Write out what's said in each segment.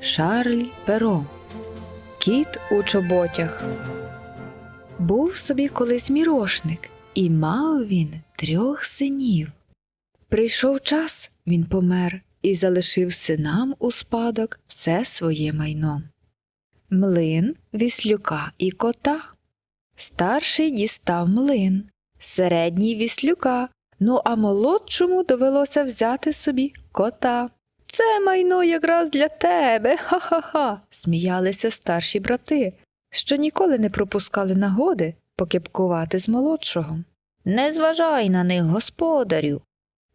Шарль Перо Кіт у чоботях. Був собі колись мірошник, і мав він трьох синів. Прийшов час, він помер і залишив синам у спадок все своє майно. Млин, віслюка і кота. Старший дістав млин, середній віслюка, ну а молодшому довелося взяти собі кота. Це майно якраз для тебе. Ха-ха-ха. сміялися старші брати, що ніколи не пропускали нагоди покепкувати з молодшого. Не зважай на них, господарю,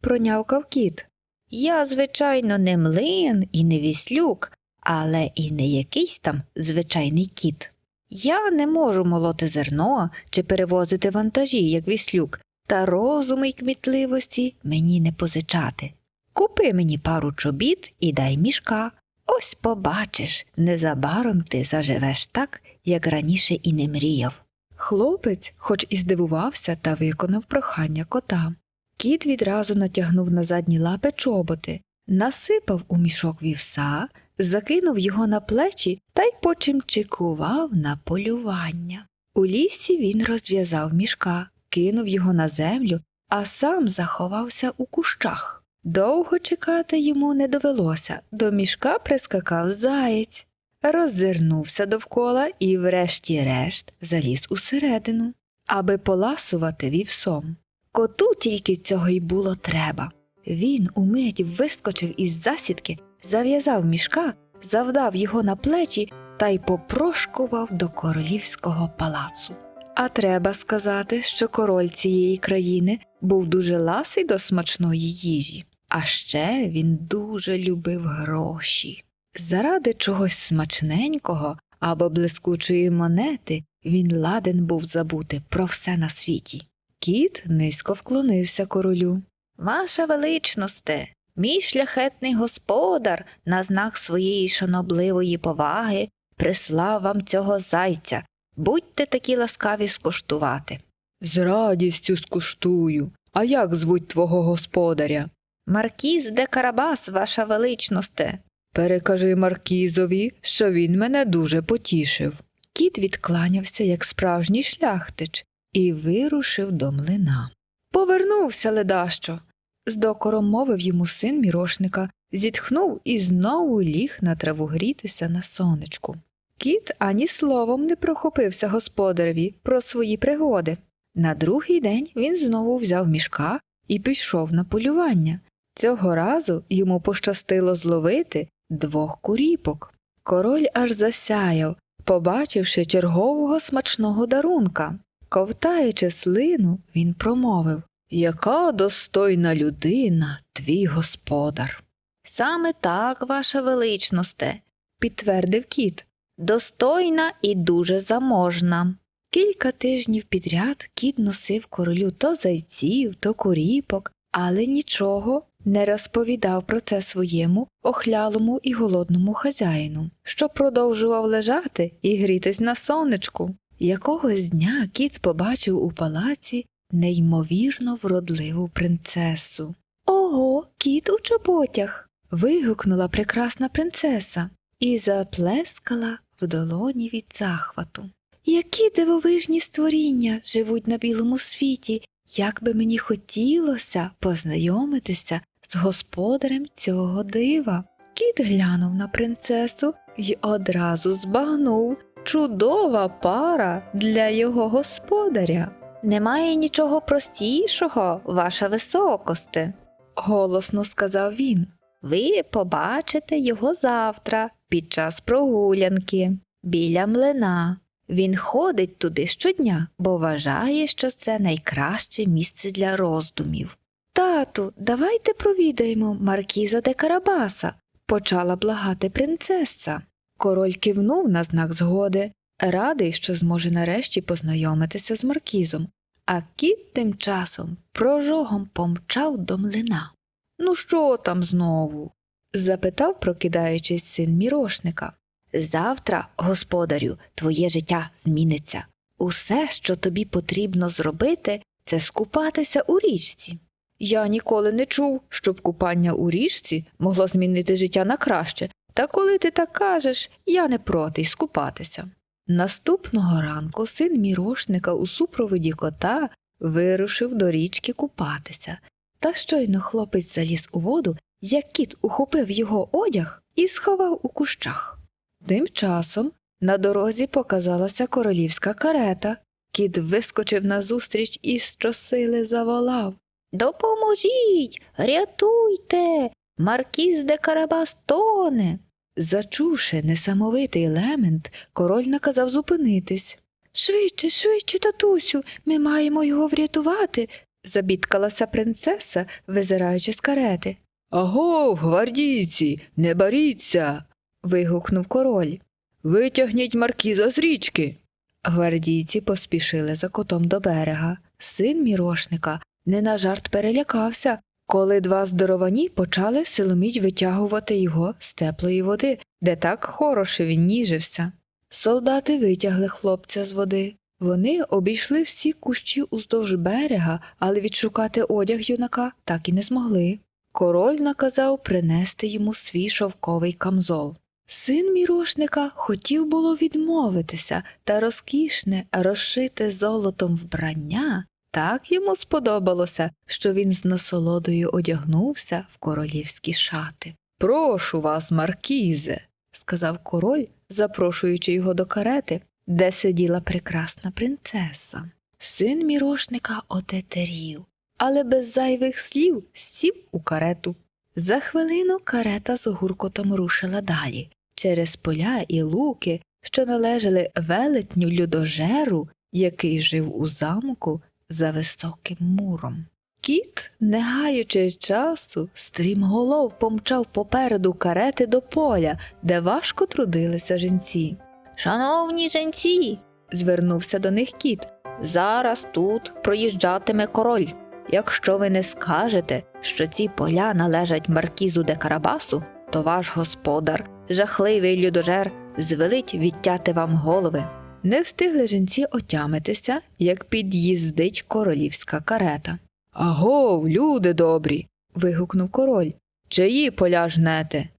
пронявкав кіт. Я, звичайно, не млин і не віслюк, але і не якийсь там звичайний кіт. Я не можу молоти зерно чи перевозити вантажі, як віслюк, та розуму й кмітливості мені не позичати. Купи мені пару чобіт і дай мішка. Ось побачиш, незабаром ти заживеш так, як раніше і не мріяв. Хлопець, хоч і здивувався та виконав прохання кота. Кіт відразу натягнув на задні лапи чоботи, насипав у мішок вівса, закинув його на плечі та й почимчикував на полювання. У лісі він розв'язав мішка, кинув його на землю, а сам заховався у кущах. Довго чекати йому не довелося, до мішка прискакав заєць, роззирнувся довкола і, врешті-решт, заліз усередину, аби поласувати вівсом. Коту тільки цього й було треба. Він умить вискочив із засідки, зав'язав мішка, завдав його на плечі та й попрошкував до королівського палацу. А треба сказати, що король цієї країни був дуже ласий до смачної їжі, а ще він дуже любив гроші. Заради чогось смачненького або блискучої монети він ладен був забути про все на світі. Кіт низько вклонився королю. Ваша величносте, мій шляхетний господар на знак своєї шанобливої поваги прислав вам цього зайця. Будьте такі ласкаві скуштувати. З радістю скуштую. А як звуть твого господаря? Маркіз де Карабас, ваша величносте. Перекажи Маркізові, що він мене дуже потішив. Кіт відкланявся, як справжній шляхтич, і вирушив до млина. Повернувся, ледащо. З докором мовив йому син мірошника, зітхнув і знову ліг на траву грітися на сонечку. Кіт ані словом не прохопився господареві про свої пригоди. На другий день він знову взяв мішка і пішов на полювання. Цього разу йому пощастило зловити двох куріпок. Король аж засяяв, побачивши чергового смачного дарунка. Ковтаючи слину, він промовив Яка достойна людина, твій господар. Саме так, ваша величносте, підтвердив кіт. Достойна і дуже заможна. Кілька тижнів підряд кіт носив королю то зайців, то куріпок, але нічого не розповідав про це своєму охлялому і голодному хазяїну, що продовжував лежати і грітись на сонечку. Якогось дня кіт побачив у палаці неймовірно вродливу принцесу. Ого, кіт у чоботях. вигукнула прекрасна принцеса і заплескала в долоні від захвату. Які дивовижні створіння живуть на білому світі, як би мені хотілося познайомитися з господарем цього дива. Кіт глянув на принцесу і одразу збагнув чудова пара для його господаря. Немає нічого простішого, ваша високосте, голосно сказав він. Ви побачите його завтра під час прогулянки біля млина. Він ходить туди щодня, бо вважає, що це найкраще місце для роздумів. Тату, давайте провідаємо Маркіза де Карабаса, почала благати принцеса. Король кивнув на знак згоди, радий, що зможе нарешті познайомитися з Маркізом, а кіт тим часом прожогом помчав до млина. Ну, що там знову? запитав, прокидаючись син мірошника. Завтра, господарю, твоє життя зміниться. Усе, що тобі потрібно зробити, це скупатися у річці. Я ніколи не чув, щоб купання у річці могло змінити життя на краще, Та коли ти так кажеш, я не проти й скупатися. Наступного ранку син мірошника у супроводі кота вирушив до річки купатися. Та щойно хлопець заліз у воду, як кіт ухопив його одяг і сховав у кущах. Тим часом на дорозі показалася королівська карета. Кіт вискочив назустріч і щосили заволав. Допоможіть, рятуйте, маркіз де Карабас тоне. Зачувши несамовитий лемент, король наказав зупинитись. Швидше, швидше, татусю, ми маємо його врятувати, забідкалася принцеса, визираючи з карети. Агов, гвардійці, не боріться. Вигукнув король. Витягніть маркіза з річки. Гвардійці поспішили за котом до берега. Син мірошника не на жарт перелякався, коли два здоровані почали силоміць витягувати його з теплої води, де так хороше він ніжився. Солдати витягли хлопця з води. Вони обійшли всі кущі уздовж берега, але відшукати одяг юнака так і не змогли. Король наказав принести йому свій шовковий камзол. Син мірошника хотів було відмовитися, та розкішне, розшите золотом вбрання так йому сподобалося, що він з насолодою одягнувся в королівські шати. Прошу вас, маркізе, сказав король, запрошуючи його до карети, де сиділа прекрасна принцеса. Син мірошника отетерів, але без зайвих слів сів у карету. За хвилину карета з гуркотом рушила далі, через поля і луки, що належали велетню людожеру, який жив у замку за високим муром. Кіт, не гаючи часу, стрімголов помчав попереду карети до поля, де важко трудилися жінці. Шановні жінці, звернувся до них кіт. Зараз тут проїжджатиме король. Якщо ви не скажете, що ці поля належать маркізу де Карабасу, то ваш господар, жахливий людожер, звелить відтяти вам голови. Не встигли жінці отямитися, як під'їздить королівська карета. Агов, люди добрі. вигукнув король. Чиї поля жнете?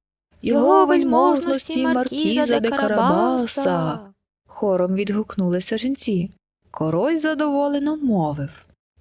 Його вельможності маркіза де Карабаса. Хором відгукнулися жінці. Король задоволено мовив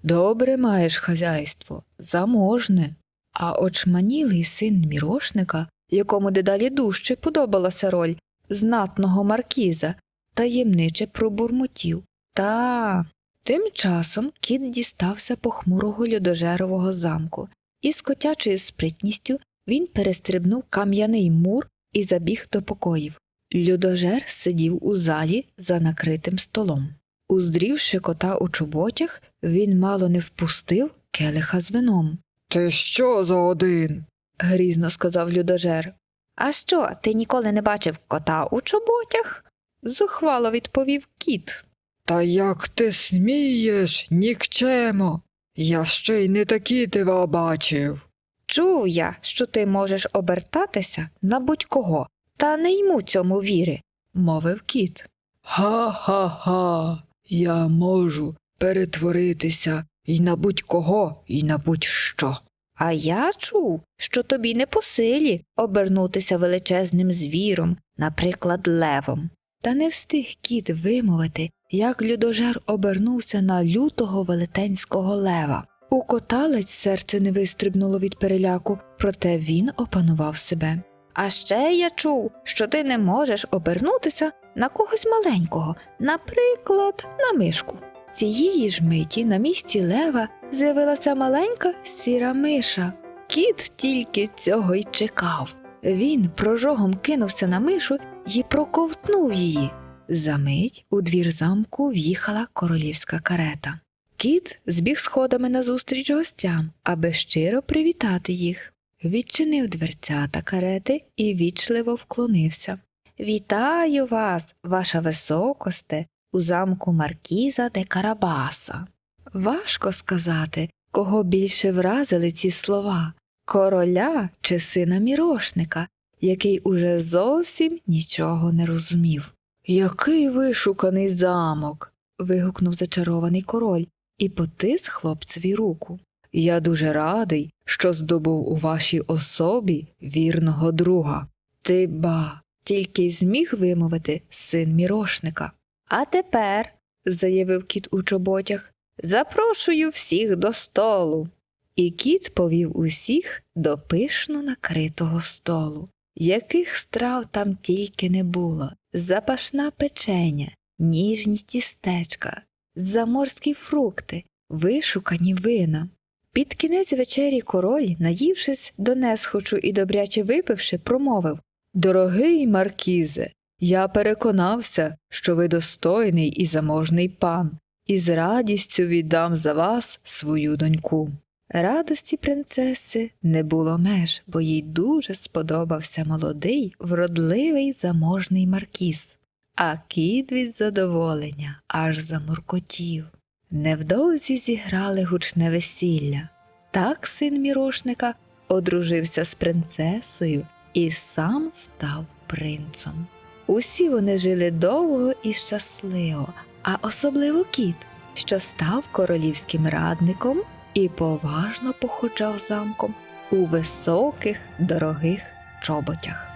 Добре маєш хазяйство, заможне. А очманілий син мірошника, якому дедалі дужче подобалася роль знатного маркіза, таємниче пробурмотів. Та. Тим часом кіт дістався похмурого льодожерового замку, і з котячою спритністю він перестрибнув кам'яний мур і забіг до покоїв. Людожер сидів у залі за накритим столом. Уздрівши кота у чоботях, він мало не впустив келиха з вином. Ти що за один? Грізно сказав людожер. А що, ти ніколи не бачив кота у чоботях? зухвало відповів кіт. Та як ти смієш, нікчемо? Я ще й не такі тебе бачив. Чув я, що ти можеш обертатися на будь-кого, та не йму цьому віри, мовив кіт. Ха-ха-ха, я можу перетворитися і на будь-кого, і на будь-що. А я чув, що тобі не по силі обернутися величезним звіром, наприклад, левом. Та не встиг кіт вимовити, як людожер обернувся на лютого велетенського лева. У кота ледь серце не вистрибнуло від переляку, проте він опанував себе. А ще я чув, що ти не можеш обернутися на когось маленького, наприклад, на мишку. Цієї ж миті на місці лева з'явилася маленька сіра миша. Кіт тільки цього й чекав. Він прожогом кинувся на мишу і проковтнув її. Замить у двір замку в'їхала королівська карета. Кіт збіг сходами назустріч гостям, аби щиро привітати їх. Відчинив дверцята карети і вічливо вклонився. Вітаю вас, ваша високосте, у замку Маркіза де Карабаса. Важко сказати, кого більше вразили ці слова короля чи сина мірошника, який уже зовсім нічого не розумів. Який вишуканий замок. вигукнув зачарований король і потис хлопцеві руку. Я дуже радий, що здобув у вашій особі вірного друга. Ти ба, тільки й зміг вимовити син мірошника. А тепер, заявив кіт у чоботях, запрошую всіх до столу. І кіт повів усіх до пишно накритого столу. Яких страв там тільки не було запашна печеня, ніжні тістечка, заморські фрукти, вишукані вина. Під кінець вечері король, наївшись до несхочу і добряче випивши, промовив Дорогий Маркізе, я переконався, що ви достойний і заможний пан, і з радістю віддам за вас свою доньку. Радості принцеси не було меж, бо їй дуже сподобався молодий, вродливий заможний маркіз. А кіт від задоволення аж замуркотів. Невдовзі зіграли гучне весілля. Так син мірошника одружився з принцесою і сам став принцем. Усі вони жили довго і щасливо, а особливо кіт, що став королівським радником і поважно походжав замком у високих дорогих чоботях.